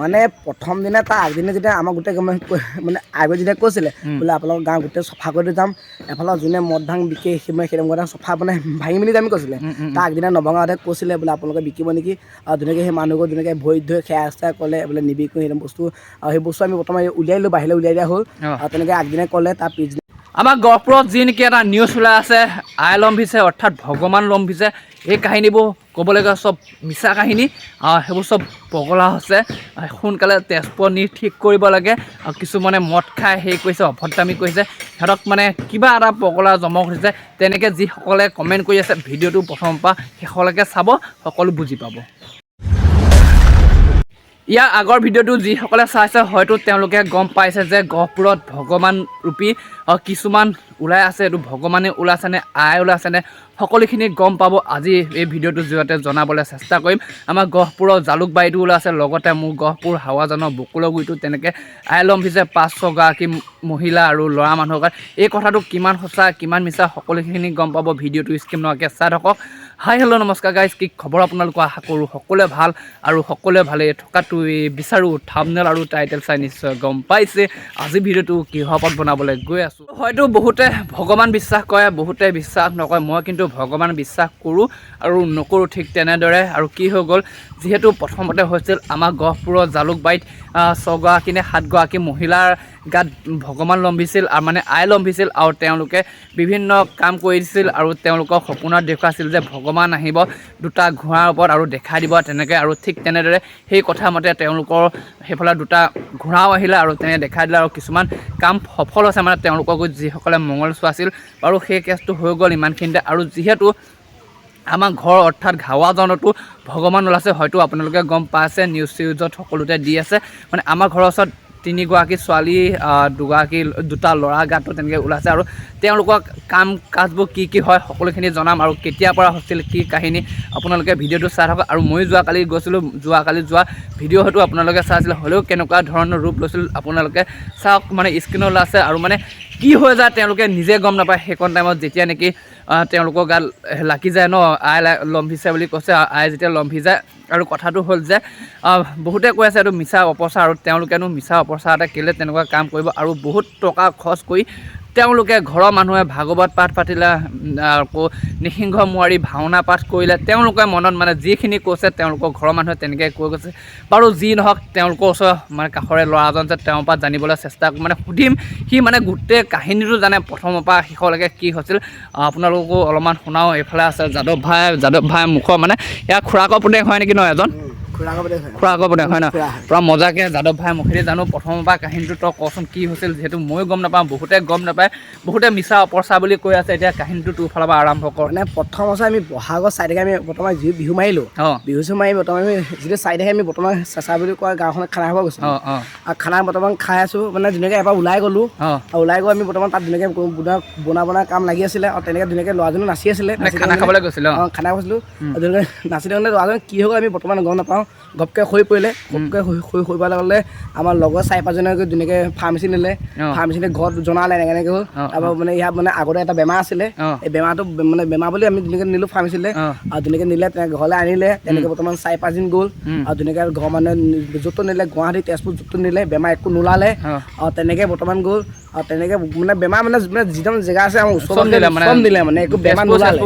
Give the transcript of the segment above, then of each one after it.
মানে প্ৰথম দিনা তাৰ আগদিনা যেতিয়া আমাক গোটেই মানে আগত যেতিয়া কৈছিলে বোলে আপোনালোকৰ গাঁও গোটেই চফা কৰি যাম এফালৰ যোনে মদ ভাং বিকে সেই সেই কথা চফা মানে ভাঙি মেলি যাম কৈছিলে। তাৰ আগদিনা নৱগাঁৱতে কৈছিলে বোলে আপোনালোকে বিকিব নেকি? আৰু ধুনীয়াকৈ সেই মানুহবোৰ ধুনীয়াকৈ ভৰিত ধৰি খেয়া চেয়া ক'লে বোলে নিবিকো সেই বস্তু। আৰু সেই বস্তু আমি বৰ্তমান উলিয়াই দিলোঁ বাহিৰলৈ উলিয়াই দিয়া হ'ল। আৰু তেনেকৈ আগদিনা ক'লে তাৰ পিছদিনা আমাৰ গহপুৰত যি নেকি এটা নিউজ ওলাই আছে আই লম্ভিছে অৰ্থাৎ ভগৱান লম্ভিছে এই কাহিনীবোৰ ক'বলৈ গ'লে চব মিছা কাহিনী সেইবোৰ চব পগলা হৈছে। সোনকালে তেজপুৰ নি ঠিক কৰিব লাগে আৰু কিছুমানে মদ খাই হেৰি কৰিছে অভদ্ৰামী কৰিছে। সিহঁতক মানে কিবা এটা পগলা জমক হৈছে তেনেকৈ যিসকলে কমেণ্ট কৰি আছে ভিডিঅ'টো প্ৰথমৰ পৰা শেষলৈকে চাব সকলো বুজি পাব। ইয়াৰ আগৰ ভিডিঅ'টো যিসকলে চাইছে হয়তো তেওঁলোকে গম পাইছে যে গহপুৰত ভগৱান ৰূপী কিছুমান ওলাই আছে। এইটো ভগৱানে ওলাইছেনে আই ওলাইছেনে সকলোখিনি গম পাব আজি এই ভিডিঅ'টোৰ জৰিয়তে জনাবলৈ চেষ্টা কৰিম। আমাৰ গহপুৰৰ জালুকবাৰীটো ওলাইছে লগতে মোৰ গহপুৰ হাৱাজানৰ বকুলগুৰিটো তেনেকৈ আই লম্ভিছে পাঁচ ছগৰাকী মহিলা আৰু ল'ৰা মানুহৰ গাত এই কথাটো কিমান সঁচা কিমান মিছা সকলোখিনি গম পাব। ভিডিঅ'টো স্কিম নোহোৱাকৈ চাই থাকক। হাই হেল্ল' নমস্কাৰ গাইজ কি খবৰ আপোনালোকৰ? আশা কৰোঁ সকলোৱে ভাল আৰু সকলোৱে ভালে থকাটো বিচাৰোঁ থামনেল আৰু টাইটেল চাই নিশ্চয় গম পাইছে। আজি ভিডিঅ'টো কিহৰ ওপৰত বনাবলৈ গৈ আছোঁ? হয়তো বহুতে ভগৱান বিশ্বাস কৰে বহুতে বিশ্বাস নকৰে মই কিন্তু ভগৱান বিশ্বাস কৰোঁ আৰু নকৰোঁ ঠিক তেনেদৰে। আৰু কি হৈ গ'ল যিহেতু প্ৰথমতে হৈছিল আমাৰ গহপুৰৰ জালুকবাৰীত ছগৰাকী নে সাতগৰাকী মহিলাৰ গাত ভগৱান লম্ভিছিল আৰু মানে আই লম্ভিছিল আৰু তেওঁলোকে বিভিন্ন কাম কৰিছিল আৰু তেওঁলোকক সপোনত দেখুৱাইছিল যে ভগৱান আহিব দুটা ঘোঁৰাৰ ওপৰত আৰু দেখাই দিব তেনেকৈ আৰু ঠিক তেনেদৰে সেই কথা মতে তেওঁলোকৰ সেইফালে দুটা ঘোঁৰাও আহিলে আৰু তেনে দেখাই দিলে আৰু কিছুমান কাম সফল হৈছে মানে তেওঁলোকক যিসকলে মঙল চোৱাছিল আৰু সেই কেছটো হৈ গ'ল ইমানখিনিতে আৰু যিহেতু আমাৰ ঘৰ অৰ্থাৎ ঘাৱাজনতো ভগৱান ওলাইছে হয়তো আপোনালোকে গম পাইছে নিউজ চিউজত সকলোতে দি আছে মানে আমাৰ ঘৰৰ ওচৰত তিনিগৰাকী ছোৱালী দুগৰাকী দুটা ল'ৰা গাতো তেনেকৈ ওলাইছে আৰু তেওঁলোকৰ কাম কাজবোৰ কি কি হয় সকলোখিনি জনাম আৰু কেতিয়াৰ পৰা হৈছিল কি কাহিনী আপোনালোকে ভিডিঅ'টো চাই থাকক আৰু ময়ো যোৱাকালি গৈছিলোঁ, যোৱাকালি যোৱা ভিডিঅ' হয়তো আপোনালোকে চাইছিলে হ'লেও কেনেকুৱা ধৰণৰ ৰূপ লৈছিল আপোনালোকে চাওক মানে স্ক্ৰীণত ওলাইছে আৰু মানে কি হৈ যায় তেওঁলোকে নিজে গম নাপায়, সেইকণ টাইমত যেতিয়া নেকি তেওঁলোকৰ গাত লাগি যায় ন, আই লম্ভিছে বুলি কৈছে আই যেতিয়া লম্ভি যায় আৰু কথাটো হ'ল যে বহুতে কৈ আছে এইটো মিছা অপচাৰ আৰু তেওঁলোকেনো মিছা অপচাৰতে কেলৈ তেনেকুৱা কাম কৰিব আৰু বহুত টকা খৰচ কৰি তেওঁলোকে ঘৰৰ মানুহে ভাগৱত পাঠ পাতিলে আকৌ নিসিংহ মোৱাৰী ভাওনা পাঠ কৰিলে তেওঁলোকে মনত মানে যিখিনি কৈছে তেওঁলোকৰ ঘৰৰ মানুহে তেনেকৈ কৈ গৈছে। বাৰু যি নহওক তেওঁলোকৰ ওচৰৰ মানে কাষৰে ল'ৰাজন যে তেওঁৰ পৰা জানিবলৈ চেষ্টা মানে সুধিম সি মানে গোটেই কাহিনীটো জানে প্ৰথমৰ পৰা শেষলৈকে কি হৈছিল। আহ, আপোনালোকো অলপমান শুনাও এইফালে আছে যাদৱ ভাই যাদৱ ভাই মুখৰ মানে ইয়াৰ খুৰাকৰ পুতেক হয় নেকি ন এজন? প্ৰতি হয়। ন? পূৰা মজাকৈ যাদৱ ভাই মুখেদি জানো প্ৰথমৰ পৰা কাহিনীটো তই কচোন কি হৈছিল যিহেতু ময়ো গম নাপাওঁ বহুতে গম নাপায় বহুতে মিছা অপচা বুলি কৈ আছে এতিয়া কাহিনীটো তোৰ ফালৰ পৰা আৰম্ভ কৰ। মানে প্ৰথম আছে আমি বহাগৰ চাৰি তাৰিখে আমি বৰ্তমান যি বিহু মাৰিলোঁ বিহু চিহু মাৰি বৰ্তমান আমি যিটো চাৰি তাৰিখে আমি বৰ্তমান চেঁচা বুলি কোৱা গাঁওখনত খানা খাব গৈছোঁ। আৰু খানা বৰ্তমান খাই আছোঁ মানে ধুনীয়াকৈ এবাৰ ওলাই গ'লোঁ আৰু ওলাই গৈ আমি বৰ্তমান তাত ধুনীয়াকৈ বনোৱা বনোৱা কাম লাগি আছিলে আৰু তেনেকৈ ধুনীয়াকৈ ল'ৰাজনো নাচি আছিলে মানে খানা খাবলৈ গৈছিল অঁ। খানা খাইছিলোঁ নাচি থাকোঁতে ল'ৰাজন কি হৈ গ'ল আমি বৰ্তমান গম নাপাওঁ। ঘপকৈ হৈ পৰিলে। ঘপকৈ হৈ হৈ পেলাই গ'লে আমাৰ লগৰ চাৰি পাঁচজনে ধুনীয়াকৈ ফাৰ্মাচী নিলে। অঁ। ঘৰত জনালে এনেকৈ এনেকৈ হ'ল। তাৰপৰা মানে ইয়াত মানে আগতে এটা বেমাৰ আছিলে। এই বেমাৰটো মানে বেমাৰ বুলি আমি ধুনীয়াকৈ নিলোঁ ফাৰ্মাচীলৈ আৰু ধুনীয়াকৈ নিলে তেনেকৈ ঘৰলৈ আনিলে। তেনেকৈ বৰ্তমান চাৰি পাঁচদিন গ'ল। আৰু ধুনীয়াকৈ ঘৰৰ মানুহে য'তো নিলে গুৱাহাটী তেজপুৰ য'তো নিলে বেমাৰ একো নোলালে। আৰু তেনেকৈ বৰ্তমান গ'ল। আৰু তেনেকে মানে বেমাৰ মানে মানে যিজন জেগা আছে আমাৰ ওচৰত দিলে মানে চব নিলে মানে একো বেমাৰ নোলালে।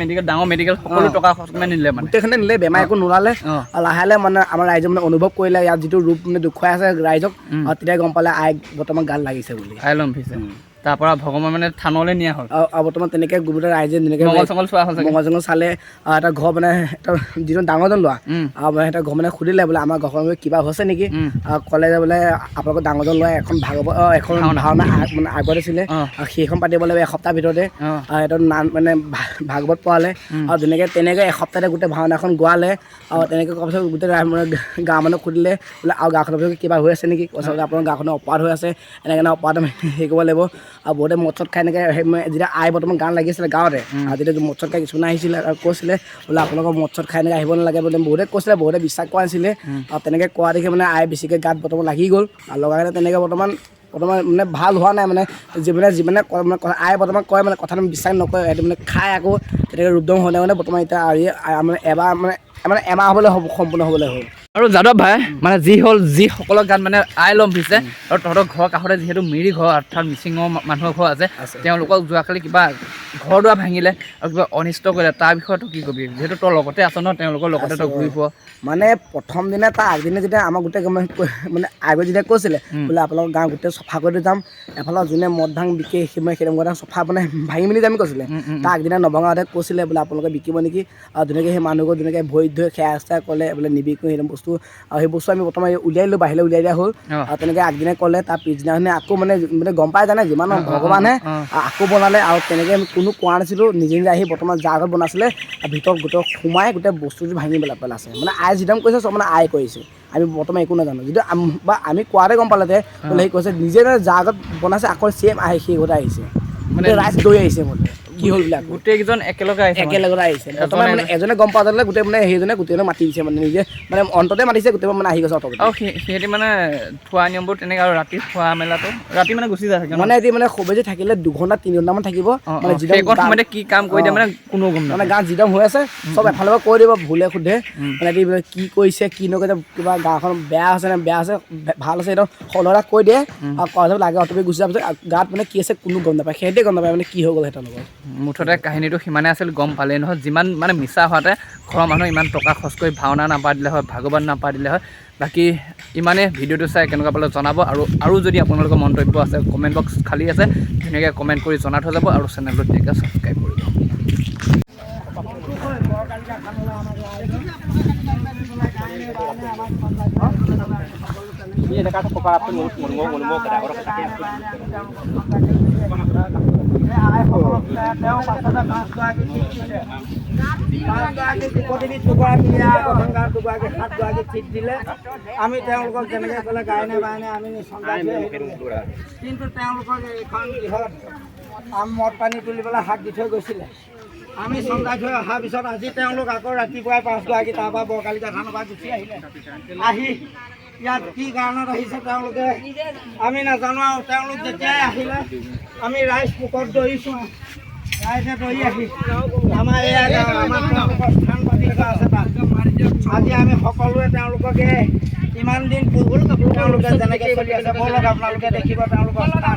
মেডিকেল ডাঙৰ মেডিকেল সকলো টকা নিলে মানে। গোটেইখিনি নিলে বেমাৰ একো নোলালে। আৰু লাহে লাহে মানে আমাৰ ৰাইজে মানে অনুভৱ কৰিলে ইয়াত যিটো ৰূপ মানে দেখুৱাই আছে ৰাইজক আৰু তেতিয়া গম পালে আই বৰ্তমান গাত লাগিছে বুলি। আই ল'ম তাৰ পৰা ভগৱান মানে থানলৈ নিয়া হ'ল। আৰু বৰ্তমান তেনেকৈ গোটেই ৰাইজে তেনেকৈ মংগল চংগল চোৱা হ'ল চাগে মঙহ চালে এটা ঘৰ মানে এটা যিজন ডাঙৰজন ল'ৰা আৰু মানে সিহঁতৰ ঘৰ মানে সুধিলে বোলে আমাৰ ঘৰখন কিবা হৈছে নেকি? ক'লে যে বোলে আপোনালোকৰ ডাঙৰজন ল'ৰাই এখন ভাগৱত এখন ভাওনা। মানে আগত আছিলে সেইখন পাতিব লাগিব এসপ্তাহ ভিতৰতে। সিহঁতৰ নাম মানে ভাগৱত পঢ়ালে। আৰু ধুনীয়াকৈ তেনেকৈ এসপ্তাহতে গোটেই ভাওনাখন গোৱালে আৰু তেনেকৈ কোৱাৰ পিছত গোটেই মানে গাঁৱৰ মানুহ সুধিলে বোলে আৰু গাঁওখনৰ পিছত কিবা হৈ আছে নেকি? আপোনাৰ গাঁওখনৰ অপৰাধ হৈ আছে এনেকৈ এনেকৈ অপৰাধ হেৰি কৰিব লাগিব। আৰু বহুতে মদ চদ খাই এনেকৈ যেতিয়া আই বৰ্তমান গান লাগিছিলে গাঁৱতে আৰু তেতিয়া মদ চদ খাই কিছুমান আহিছিলে আৰু কৈছিলে বোলে আপোনালোকৰ মদ চদ খাই এনেকৈ আহিব নালাগে বোলে বহুতে কৈছিলে বহুতে বিশ্বাস কৰা নাছিলে। আৰু তেনেকৈ কোৱা দেখি মানে আই বেছিকৈ গাত বৰ্তমান লাগি গ'ল। আৰু লগাই কিনে তেনেকৈ বৰ্তমান বৰ্তমান মানে ভালো হোৱা নাই মানে যিমানে যিমানে কয় মানে কথা- আই বৰ্তমান কয় মানে কথাটো বিশ্বাস নকৰে সেইটো মানে খাই আকৌ তেনেকৈ ৰুদ্ৰম হ'লে মানে বৰ্তমান এতিয়া আৰি মানে এবাৰ মানে মানে এমাহ হ'বলৈ হ'ব সম্পূৰ্ণ হ'বলৈ হ'ল। আৰু যাদৱ ভাই মানে যি হ'ল যিসকলৰ গাত মানে আই লম লম্ভিছে আৰু তহঁতৰ ঘৰৰ কাষতে যিহেতু মিৰি ঘৰ অৰ্থাৎ মিচিঙৰ মানুহৰ ঘৰ আছে। তেওঁলোকক যোৱাকালি কিবা ঘৰ দুৱাৰ ভাঙিলে আৰু কিবা অনিষ্ট কৰিলে তাৰ বিষয়ে তই কি ক'বি? যিহেতু তই লগতে আছ ন তেওঁলোকৰ লগতে তই ঘূৰি ফুৰ। মানে প্ৰথম দিনা তাৰ আগদিনা যেতিয়া আমাৰ গোটেই মানে মানে আগত যেতিয়া কৈছিলে বোলে আপোনালোকৰ গাঁও গোটেই চফা কৰি যাম এফালে যোনে মদ ভাং বিকে সেই কথা চফা মানে ভাঙি মেলি যাম কৈছিলে। তাৰ আগদিনা নভঙাতে কৈছিলে বোলে আপোনালোকে বিকিব নেকি? আৰু ধুনীয়াকৈ সেই মানুহবোৰ ধুনীয়াকৈ ভৰিত ধৰি সেয়া চেয়া ক'লে বোলে নিবিকো সেইটো বস্তু আৰু সেই বস্তু আমি বৰ্তমান উলিয়াই দিলোঁ বাহিৰলৈ উলিয়াই দিয়া হ'ল। আৰু তেনেকৈ আগদিনা ক'লে তাৰ পিছদিনাখনে আকৌ মানে মানে গম পাই জানে যিমান ভগৱানে আকৌ বনালে আৰু তেনেকৈ আমি কোনো কোৱা নাছিলোঁ নিজে নিজে আহি বৰ্তমান যাৰ ঘৰত বনাইছিলে ভিতৰত গোটেই সোমাই গোটেই বস্তুটো ভাঙি পেলাই পেলাইছে। মানে আই যিদম কৰিছে চব মানে আই কৰিছে। আমি বৰ্তমান একো নাজানো। যদি বা আমি কোৱাতে গম পালে যে বোলে সি কৈছে নিজে মানে যাৰ ঘৰত বনাইছে আকৌ ছেম আহি সেই ঘৰতে আহিছে। মানে ৰাইজ দৈ আহিছে বোলে। কি হ'ল বোলে আকৌ গোটেইকেইজন একেলগে আহিছে মানে। একেলগতে আহিছে। বৰ্তমান মানে এজনে গম পোৱা যাতে গোটেই মানে সেইজনে গোটেইজনে মাতি দিছে মানে নিজে। মানে অন্ততে মাতিছে গোটেই মানে আহি গৈছে আৰু সিহঁতি মানে থোৱা নিয়মবোৰ তেনেকৈ আৰু ৰাতি খোৱা মেলাটো। ৰাতি মানে গুচি যায় মানে এটি মানে যে থাকিলে দুঘণ্টা তিনি ঘণ্টামান থাকিব। মানে যিদম সময়তে কি কাম কৰি দিয়ে মানে কোনো গম মানে গাঁৱত যিদম হৈ আছে চব এফালৰ পৰা কৈ দিব ভুলে উম। মানে এটি কি কৰিছে কি নকৰিছে কিবা গাঁওখন বেয়া হৈছে নে বেয়া আছে ভালো আছে একদম সলৰা কৈ দিয়ে। আৰু কোৱা লাগে অট'মেটিক গুচি যোৱাৰ পিছত গাত মানে কি আছে কোনো গম নাপায়। সিহঁতে গম নাপায় মানে কি হৈ গ'ল সিহঁতৰ লগত। মুঠতে কাহিনীটো সিমানে আছিল, গম পালেই নহয়। যিমান মানে মিছা হোৱাতে ঘৰৰ মানুহে ইমান টকা খৰচ কৰি ভাওনা নাপাতিলে হয়, ভাগৱত নাপাতিলে হয়। বাকী ইমানেই ভিডিঅ'টো চাই কেনেকুৱা পালে জনাব আৰু আৰু যদি আপোনালোকৰ মন্তব্য আছে কমেণ্ট বক্স খালী আছে, ধুনীয়াকৈ কমেণ্ট কৰি জনাই থৈ যাব আৰু চেনেলটো ধুনীয়াকৈ ছাবস্ক্ৰাইব কৰিব আমি তেওঁলোকক যেনেকে ক'লে গায়নে বায়নে আমি নিচন্দাই কিন্তু তেওঁলোকক এইখন গৃহত মদ পানী তুলিবলৈ হাত দি থৈ গৈছিলে আমি চন্দাই থৈ অহাৰ পিছত আজি তেওঁলোক আকৌ ৰাতিপুৱাই পাঁচগৰাকী তাৰপৰা বৰকালিকা থানৰ পৰা গুচি আহিলে আহি ইয়াত কি কাৰণত আহিছে তেওঁলোকে? আমি নাজানো আৰু তেওঁলোক যেতিয়াই আহিলে আমি ৰাইজ পোকত দৌৰিছোঁ। ৰাইজে দৌৰি আহি আমাৰ আমাৰ তেওঁলোকৰ স্থান পাতি এটা আছে তাত। আজি আমি সকলোৱে তেওঁলোককে ইমান দিন পূৰ্ব তেওঁলোকে যেনেকৈ চলি আছে ব'লক আপোনালোকে দেখিব তেওঁলোকৰ স্থান।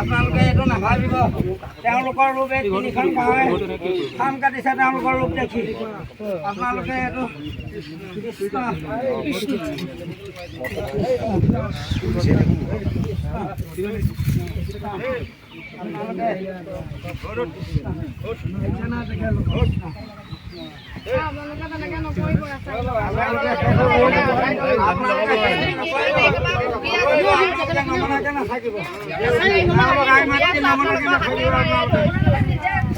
আপোনালোকে এইটো নাভাবিব। তেওঁলোকৰ ৰূপ এই তিনিখন গাঁৱে কাম কাটিছে তেওঁলোকৰ ৰূপ দেখি। আপোনালোকে এইটো আপোনালোকে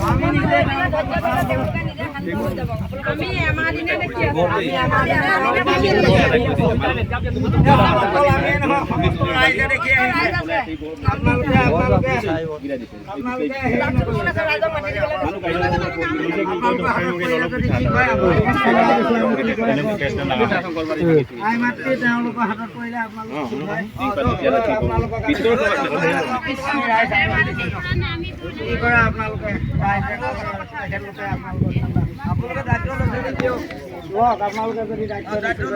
আমি নিজে মাতৃ তেওঁলোকৰ হাতত পৰিলে আপোনালোকে আপোনালোকে আপোনালোকে আপোনালোকে দায়িত্ব